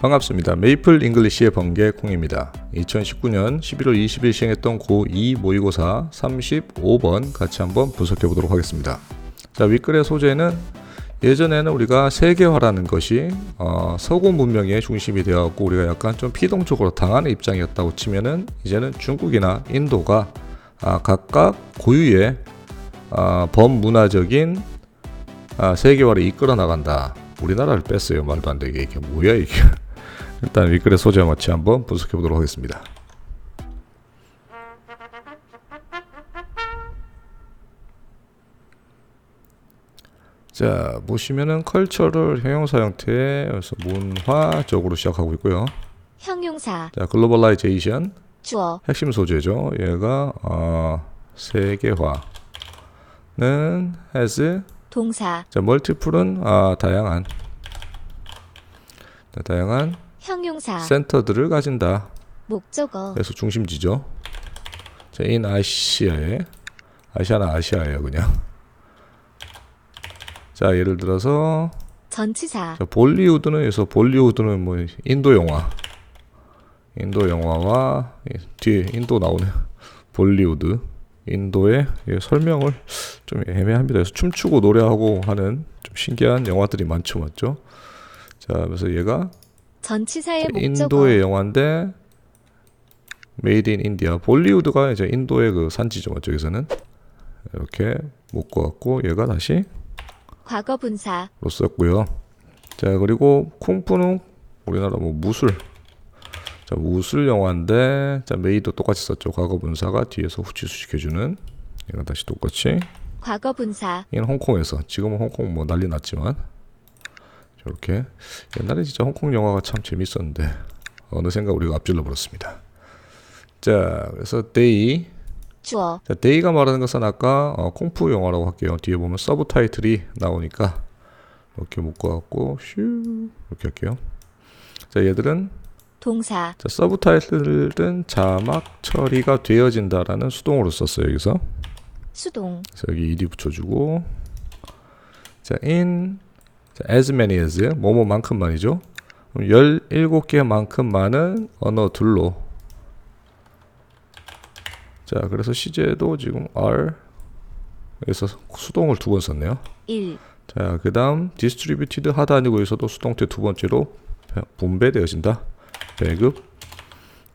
반갑습니다. 메이플 잉글리시의 번개 콩입니다. 2019년 11월 20일 시행했던 고2 모의고사 35번 같이 한번 분석해 보도록 하겠습니다. 자, 윗글의 소재는 예전에는 우리가 세계화라는 것이 어, 서구 문명의 중심이 되어갖고 우리가 약간 좀 피동적으로 당하는 입장이었다고 치면은 이제는 중국이나 인도가 아, 각각 고유의 아, 범문화적인 아, 세계화를 이끌어 나간다. 우리나라를 뺐어요. 말도 안 되게 이게 뭐야 이게. 일단 윗글의 소재와 같이 한번 분석해 보도록 하겠습니다. 자 보시면은 컬처럴 형용사 형태에서 문화적으로 시작하고 있고요. 형용사 자 글로벌라이제이션 주어 핵심 소재죠. 얘가 어, 세계화는 has 동사 자 멀티플은 아, 다양한 자, 다양한 형용사 센터들을 가진다. 목적어 그래서 중심지죠. 자, 인 아시아에 아시아는 아시아예요, 그냥. 자, 예를 들어서 전치사 자, 볼리우드는 여기서 볼리우드는 뭐 인도 영화, 인도 영화와 이 뒤에 인도 나오네. 볼리우드, 인도의 이 설명을 좀 애매합니다. 그래서 춤추고 노래하고 하는 좀 신기한 영화들이 많죠, 맞죠? 자, 그래서 얘가 전치사의 목적어. 인도의 영화인데 메이드 인 인디아 볼리우드가 이제 인도의 그 산지죠 저기서는. 이렇게 묶어 갖고 얘가 다시 과거 분사. 로 썼고요. 자 그리고 쿵푸는 우리나라 뭐 무술. 자 무술 영화인데 자 메이드 똑같이 썼죠. 과거 분사가 뒤에서 후치수식 해주는. 얘가 다시 똑같이. 과거 분사. 이건 홍콩에서. 지금은 홍콩 뭐 난리 났지만 저렇게 옛날에 진짜 홍콩 영화가 참 재밌었는데 어느샌가 우리가 앞질러 버렸습니다. 자 그래서 데이 주어 자 데이가 말하는 것은 아까 어, 콩푸 영화라고 할게요. 뒤에 보면 서브 타이틀이 나오니까 이렇게 묶어갖고 슈 이렇게 할게요. 자 얘들은 동사 자 서브 타이틀은 자막 처리가 되어진다라는 수동으로 썼어요 여기서. 수동 그래서 여기 ed 붙여주고 자 in 자, as many as 뭐뭐만큼만이죠. 그럼 17개만큼만은 언어들로 자 그래서 시제도 지금 r 에서 수동을 두 번 썼네요. 1 자 그다음 distributed 하다니고 여기서도 수동태 두 번째로 분배되어진다. 배급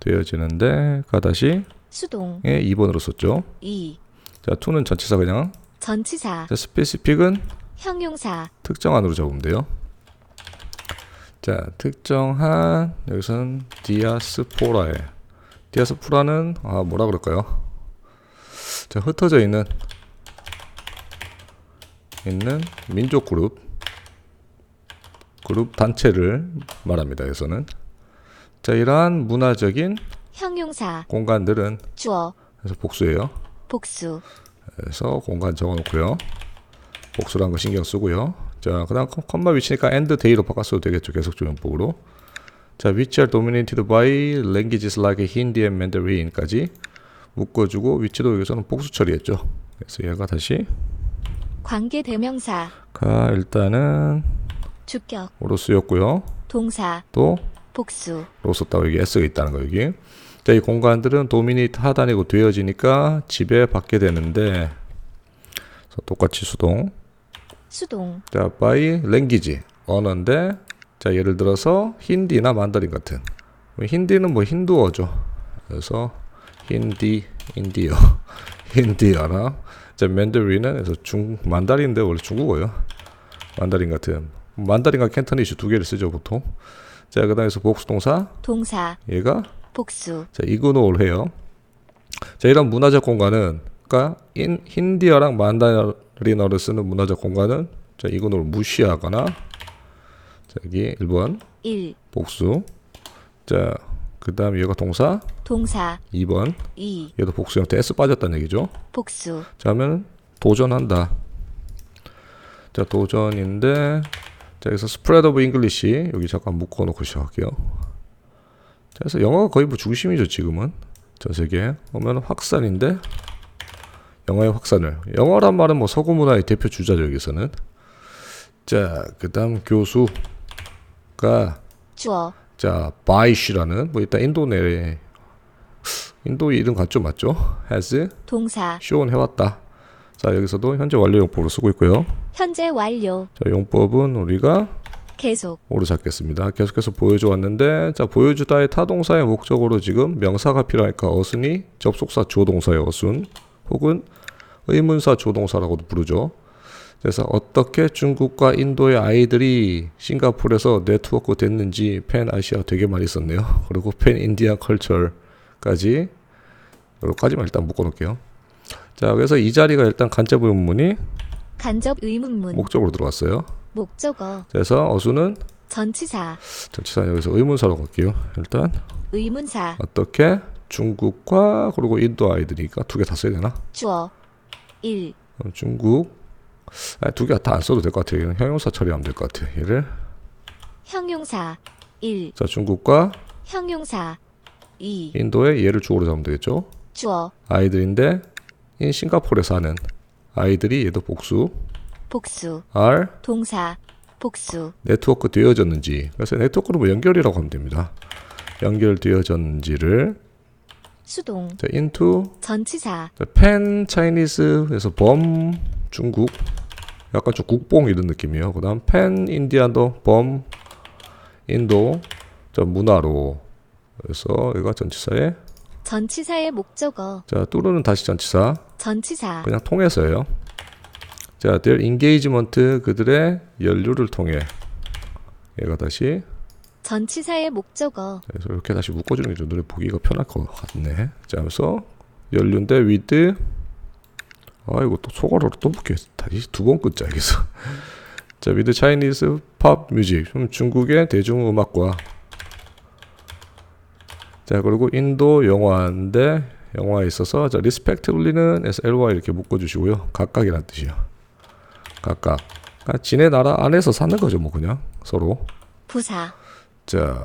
되어지는데 가 다시 수동 에 2번으로 썼죠. 2 자 to는 전치사 그냥 전치사 자 specific은 형용사 특정한으로 잡으면 돼요. 자, 특정한 여기서는 디아스포라에 디아스포라는 아 뭐라 그럴까요? 자, 흩어져 있는 있는 민족 그룹 그룹 단체를 말합니다. 여기서는 자, 이러한 문화적인 형용사 공간들은 주어 그래서 복수예요. 복수 그래서 공간 적어놓고요. 복수라는 거 신경 쓰고요. 자, 그 다음 컴- 컴마 위치니까 and day로 바꿨어도 되겠죠. 계속 조용법으로. 자, which are dominated by languages like Hindi and Mandarin까지 묶어주고 위치도 여기서는 복수 처리했죠. 그래서 얘가 다시 관계 대명사 가 일단은 주격 오로 쓰였고요. 동사 또 복수 로 썼다고 여기 s가 있다는 거 여기. 자, 이 공간들은 도미니트 하다니고 되어지니까 지배받게 되는데 그래서 똑같이 수동 수동. 자, by language 언어인데 자, 예를 들어서 힌디나 만다린 같은. 힌디는 뭐 힌두어죠. 그래서 힌디, 인디어, 힌디어나. 자, 맨더린은 그래서 중 만다린인데 원래 중국어요. 만다린 같은. 만다린과 캔터니시 두 개를 쓰죠, 보통. 자, 그다음에서 복수동사. 동사. 얘가? 복수. 자, 이그노를 해요. 자, 이런 문화적 공간은 그러니까 인, 힌디어랑 만다린 어를 쓰는 문화적 공간은 자, 이그노를 무시하거나 자, 여기 1번 1 복수. 자, 그다음 얘가 동사 동사 2번 2 얘도 복수 형태 S 빠졌다는 얘기죠. 복수 자, 하면 도전한다. 자, 도전인데 자, 여기서 spread of English 여기 잠깐 묶어 놓고 시작할게요. 자, 그래서 영어가 거의 뭐 중심이죠, 지금은. 전 세계에. 오면 확산인데 영어의 확산을. 영어란 말은 뭐 서구 문화의 대표 주자죠, 여기서는. 자, 그다음 교수가 주어 자, 바이쉬라는 뭐 일단 인도 내 인도 이름 같죠, 맞죠? has 동사, shown 해왔다. 자, 여기서도 현재 완료 용법으로 쓰고 있고요. 현재 완료, 자, 용법은 우리가 계속, 오로 잡겠습니다. 계속해서 보여줘 왔는데, 자, 보여주다의 타동사의 목적으로 지금 명사가 필요하니까 어순이 접속사 주어동사의 어순, 혹은 의문사 주어동사라고도 부르죠. 그래서 어떻게 중국과 인도의 아이들이 싱가포르에서 네트워크 됐는지 팬 아시아 되게 많이 썼네요. 그리고 팬 인디아 컬처까지 여기까지만 일단 묶어놓을게요. 자, 그래서 이 자리가 일단 간접 의문문이 간접 의문문, 목적으로 들어왔어요. 목적어, 그래서 어순은 전치사, 전치사 여기서 의문사로 갈게요. 일단 의문사, 어떻게 중국과 그리고 인도 아이들이니까 두 개 다 써야 되나? 주어, 1, 어, 중국 두개 다 안 써도 될 것 같아요. 형용사 처리하면 될 것 같아요. 얘를 형용사, 1, 자 중국과 형용사, 2, 인도의 얘를 주어로 잡으면 되겠죠. 주어, 아이들인데 인 싱가포르에 사는 아이들이 얘도 복수 복수, are 동사, 복수, 네트워크 되어졌는지 그래서 네트워크로 뭐 연결이라고 하면 됩니다. 연결되어졌는지를 수동, 자, into. 전치사, 팬 차이니스에서 범 중국. 약간 좀 국뽕 이런 느낌이에요. 그 다음 팬 인디안도 범 인도 저 문화로. 그래서 얘가 전치사에 전치사의 목적어, 자 뚜루는 다시 전치사. 전치사, 그냥 통해서예요. 자 their engagement 그들의 연류를 통해. 얘가 다시 전치사의 목적어, 그래서 이렇게 다시 묶어주는 게 좀 눈에 보기가 편할 것 같네. 자, 그래서 연륜대 with 아이고 또 소가로로 또 묶여 다시 두 번 끊자 여기서. 자, with Chinese pop music 좀 중국의 대중음악과 자 그리고 인도 영화인데 영화에 있어서 자 respectively는 SLY 이렇게 묶어주시고요. 각각이란 뜻이요. 각각. 그러니까 지네 나라 안에서 사는 거죠, 뭐 그냥 서로. 부사, 자,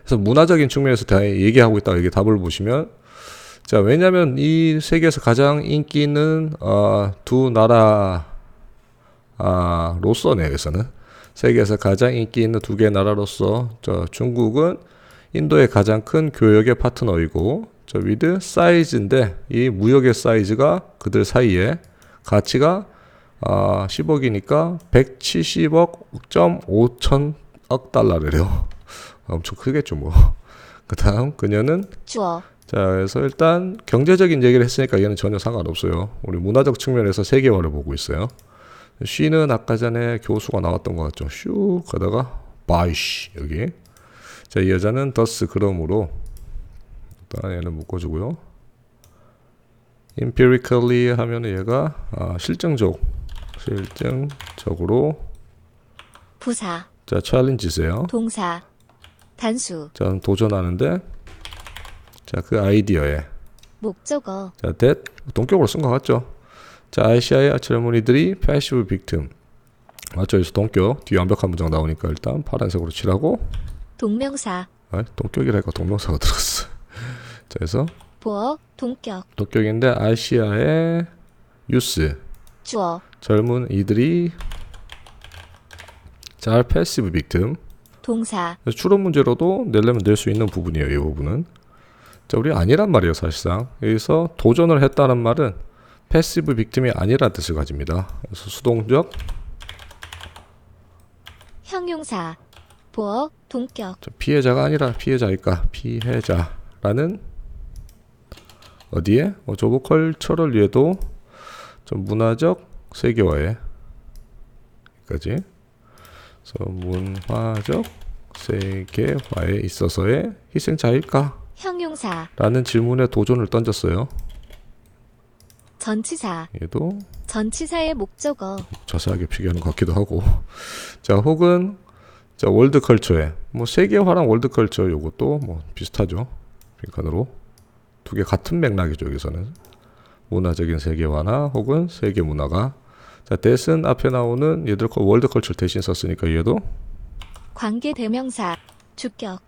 그래서 문화적인 측면에서 다 얘기하고 있다가 이게 답을 보시면, 자, 왜냐면 이 세계에서 가장 인기 있는, 어, 두 나라, 아, 로서네, 여기서는. 세계에서 가장 인기 있는 두 개의 나라로서, 저, 중국은 인도의 가장 큰 교역의 파트너이고, 저, 위드 사이즈인데, 이 무역의 사이즈가 그들 사이에 가치가 아, 10억이니까 170억 점 5천 억 달러래요. 엄청 크겠죠, 뭐. 그 다음, 그녀는, 주어, 자, 그래서 일단 경제적인 얘기를 했으니까 얘는 전혀 상관없어요. 우리 문화적 측면에서 세계화를 보고 있어요. 쉬는 아까 전에 교수가 나왔던 것 같죠. 슉 가다가, 바이쉬, 여기. 자, 이 여자는 더스, 그러므로, 일단 얘는 묶어주고요. empirically 하면은 얘가, 아, 실증적, 실증적으로, 부사, 자, challenge세요. 동사, 단수, 자, 도전하는데, 자, 그 아이디어에, 목적어, 자, that, 동격으로 쓴 것 같죠? 자, 아시아의 젊은이들이 패시브 빅틈. 맞죠? 여기서 동격. 뒤에 완벽한 문장 나오니까 일단 파란색으로 칠하고, 동명사, 아, 동격이라니까 동명사가 들었어. 자, 그래서 보어, 동격, 동격인데, 아시아의 유스, 주어, 젊은 이들이 잘 패시브 빅틈. 동사, 추론 문제로도 내려면 낼 수 있는 부분이에요. 이 부분은. 자, 우리 아니란 말이에요, 사실상. 여기서 도전을 했다는 말은 패시브 빅팀이 아니라는 뜻을 가집니다. 그래서 수동적 형용사, 보어, 동격, 자, 피해자가 아니라 피해자일까? 피해자라는 어디에? 어, 조브 컬처럴 위에도 좀 문화적 세계화에 까지 그래서 문화적 세계화에 있어서의 희생자일까? 형용사, 라는 질문에 도전을 던졌어요. 전치사, 얘도 전치사의 목적어, 자세하게 비교하는 것 같기도 하고. 자, 혹은 자, 월드 컬처에 뭐 세계화랑 월드 컬처 요것도 뭐 비슷하죠. 빈칸으로 두 개 같은 맥락이죠, 여기서는. 문화적인 세계화나 혹은 세계 문화가 자, 대신 앞에 나오는 얘들 거 월드 컬처 대신 썼으니까 얘도 관계 대명사, 주격,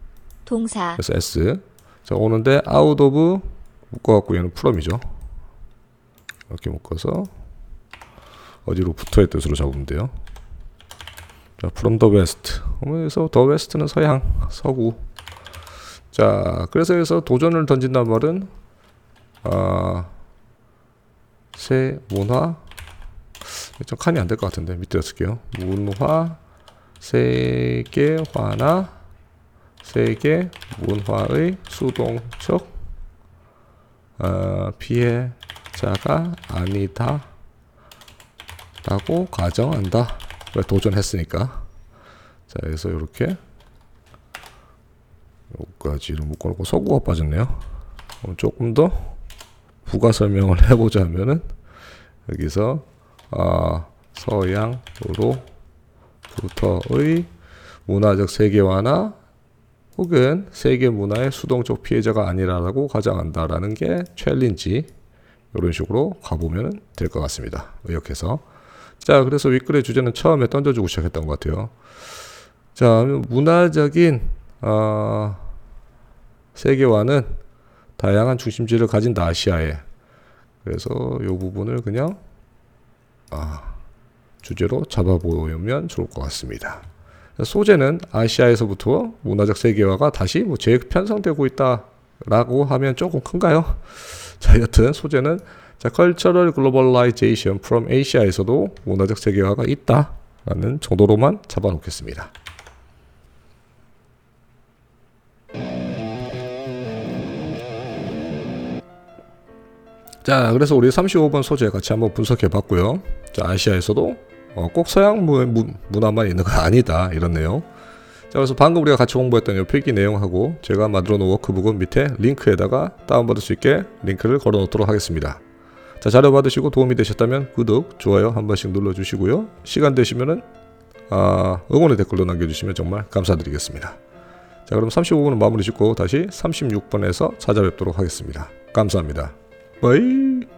동사, 그래서 S. 자, 오는데 out of 묶어갖고 얘는 프롬이죠. 이렇게 묶어서 어디로 붙어의 뜻으로 잡으면 돼요. 자, from the west. 그래서 더 웨스트는 서양, 서구. 자, 그래서 여기서 도전을 던진단 말은 아, 새 문화 좀 칸이 안 될 것 같은데 밑에 쓸게요. 문화 세계화나 세계 문화의 수동적 어, 피해자가 아니다 라고 가정한다. 왜 도전했으니까. 자 그래서 이렇게. 여기까지를 묶어놓고 서구가 빠졌네요. 조금 더 부가 설명을 해보자면은 여기서 아, 서양으로부터의 문화적 세계화나 혹은 세계 문화의 수동적 피해자가 아니라라고 가정한다라는 게 챌린지 이런 식으로 가보면 될 것 같습니다. 의역해서 자 그래서 윗글의 주제는 처음에 던져주고 시작했던 것 같아요. 자 문화적인 어, 세계화는 다양한 중심지를 가진 아시아에 그래서 이 부분을 그냥 아, 주제로 잡아보면 좋을 것 같습니다. 소재는 아시아에서부터 문화적 세계화가 다시 뭐 재편성되고 있다라고 하면 조금 큰가요? 자, 여튼 소재는 자, cultural globalization from Asia에서도 문화적 세계화가 있다라는 정도로만 잡아놓겠습니다. 자, 그래서 우리 35번 소재 같이 한번 분석해 봤고요. 자, 아시아에서도 어, 꼭 서양 무, 문- 문화만 있는 건 아니다 이런 내용. 자, 그래서 방금 우리가 같이 공부했던 이 필기 내용하고 제가 만들어 놓은 워크북은 밑에 링크에다가 다운받을 수 있게 링크를 걸어 놓도록 하겠습니다. 자, 자료 받으시고 도움이 되셨다면 구독, 좋아요 한 번씩 눌러 주시고요. 시간 되시면은 아, 응원의 댓글로 남겨 주시면 정말 감사드리겠습니다. 자, 그럼 35번은 마무리 짓고 다시 36번에서 찾아뵙도록 하겠습니다. 감사합니다. 바이.